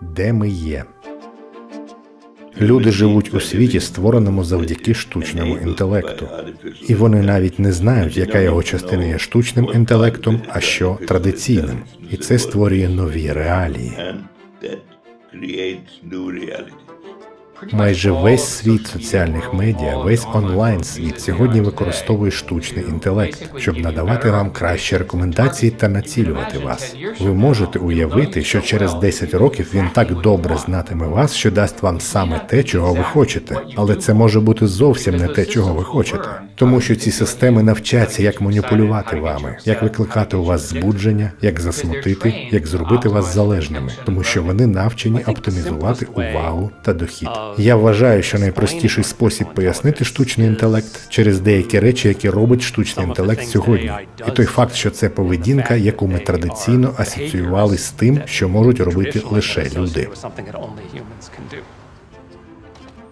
де ми є. Люди живуть у світі, створеному завдяки штучному інтелекту, і вони навіть не знають, яка його частина є штучним інтелектом, а що традиційним. І це створює нові реалії. Майже весь світ соціальних медіа, весь онлайн світ сьогодні використовує штучний інтелект, щоб надавати вам кращі рекомендації та націлювати вас. Ви можете уявити, що через 10 років він так добре знатиме вас, що дасть вам саме те, чого ви хочете. Але це може бути зовсім не те, чого ви хочете, тому що ці системи навчаться, як маніпулювати вами, як викликати у вас збудження, як засмутити, як зробити вас залежними, тому що вони навчені оптимізувати увагу та дохід. Я вважаю, що найпростіший спосіб пояснити штучний інтелект через деякі речі, які робить штучний інтелект сьогодні, і той факт, що це поведінка, яку ми традиційно асоціювали з тим, що можуть робити лише люди.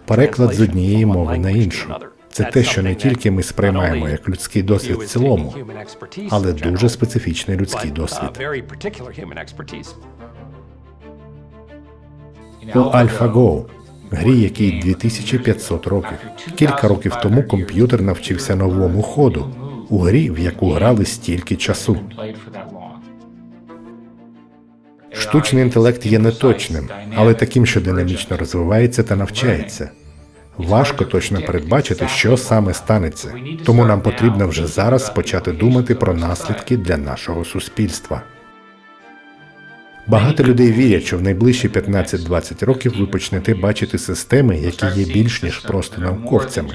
Переклад з однієї мови на іншу. Це те, що не тільки ми сприймаємо як людський досвід в цілому, але дуже специфічний людський досвід. У AlphaGo, грі, якій 2500 років. Кілька років тому комп'ютер навчився новому ходу у грі, в яку грали стільки часу. Штучний інтелект є неточним, але таким, що динамічно розвивається та навчається. Важко точно передбачити, що саме станеться, тому нам потрібно вже зараз почати думати про наслідки для нашого суспільства. Багато людей вірять, що в найближчі 15-20 років ви почнете бачити системи, які є більш ніж просто науковцями,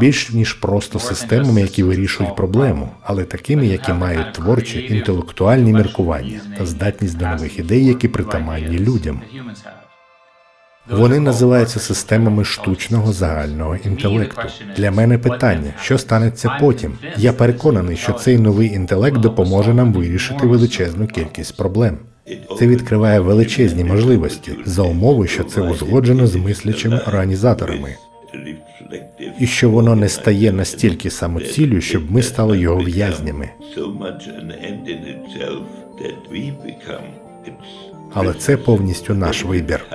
більш ніж просто системами, які вирішують проблему, але такими, які мають творчі інтелектуальні міркування та здатність до нових ідей, які притаманні людям. Вони називаються системами штучного загального інтелекту. Для мене питання, що станеться потім. Я переконаний, що цей новий інтелект допоможе нам вирішити величезну кількість проблем. Це відкриває величезні можливості за умови, що це узгоджено з мислячими організаторами, і що воно не стає настільки самоціллю, щоб ми стали його в'язнями. Але це повністю наш вибір.